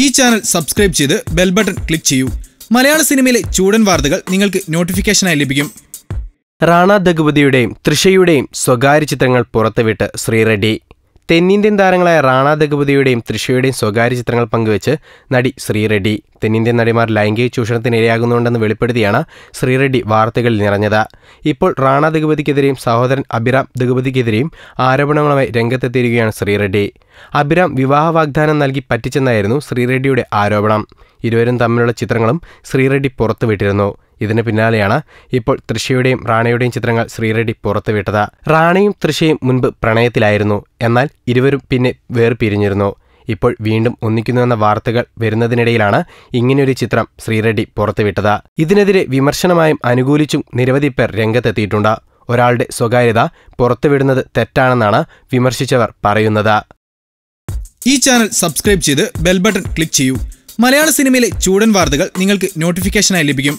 ഈ channel subscribe ചെയ്ത് bell button click ചെയ്യൂ. മലയാള സിനിമയിലെ ചൂടൻ വാർത്തകൾ നിങ്ങൾക്ക് നോട്ടിഫിക്കേഷനായി ലഭിക്കും. റാണ ദഗുപതിയുടെയും തൃഷയുടെയും സ്വകാര്യ ചിത്രങ്ങൾ പുറത്തുവിട്ട് ശ്രീറെഡ്ഡി തെന്നിന്ത്യൻ താരങ്ങളായ റാണ ദഗുപതിയുടെയും തൃശയുടെയും സ്വകാര്യ ചിത്രങ്ങൾ പങ്കുവച്ച് നടി ശ്രീറെഡ്ഡി തെന്നിന്ത്യൻ നടിമാർ ലൈംഗിക ചൂഷണത്തിന് ഇരയാകുന്നുണ്ടെന്ന് വെളിപ്പെടുത്തിയാണ് ശ്രീറെഡ്ഡി വാർത്തകളിൽ നിറഞ്ഞത്. ഇപ്പോൾ റാണ ദഗുപതിക്കെതിരെയും സഹോദരൻ അഭിറാം ദഗുപതിക്കെതിരെയും ആരോപണങ്ങളുമായി രംഗത്തെത്തിയിരിക്കുകയാണ് ശ്രീറെഡ്ഡി. അഭിറാം വിവാഹ വാഗ്ദാനം നൽകി പറ്റിച്ചെന്നായിരുന്നു ശ്രീറെഡ്ഡിയുടെ ആരോപണം. ഇരുവരും തമ്മിലുള്ള ചിത്രങ്ങളും ശ്രീറെഡ്ഡി പുറത്തുവിട്ടിരുന്നു ഇതിന് പിന്നാലെയാണ് ഇപ്പോൾ തൃശയുടെയും റാണയുടെയും ചിത്രങ്ങൾ ശ്രീറെഡ്ഡി പുറത്തുവിട്ടത് റാണയും തൃശയും മുൻപ് പ്രണയത്തിലായിരുന്നു. എന്നാൽ ഇരുവരും പിന്നെ വേർപിരിഞ്ഞിരുന്നു. ഇപ്പോൾ വീണ്ടും ഒന്നിക്കുന്നുവെന്ന വാർത്തകൾ വരുന്നതിനിടയിലാണ് ഇങ്ങനെയൊരു ചിത്രം ശ്രീറെഡ്ഡി പുറത്തുവിട്ടത് ഇതിനെതിരെ വിമർശനമായും അനുകൂലിച്ചും നിരവധി പേർ രംഗത്തെത്തിയിട്ടുണ്ട്. ഒരാളുടെ സ്വകാര്യത പുറത്തുവിടുന്നത് തെറ്റാണെന്നാണ് വിമർശിച്ചവർ പറയുന്നത്. ഈ ചാനൽ സബ്സ്ക്രൈബ് ചെയ്ത് ബെൽബട്ടൺ ക്ലിക്ക് ചെയ്യൂ. മലയാള സിനിമയിലെ ചൂടൻ വാർത്തകൾ നിങ്ങൾക്ക് നോട്ടിഫിക്കേഷനായി ലഭിക്കും.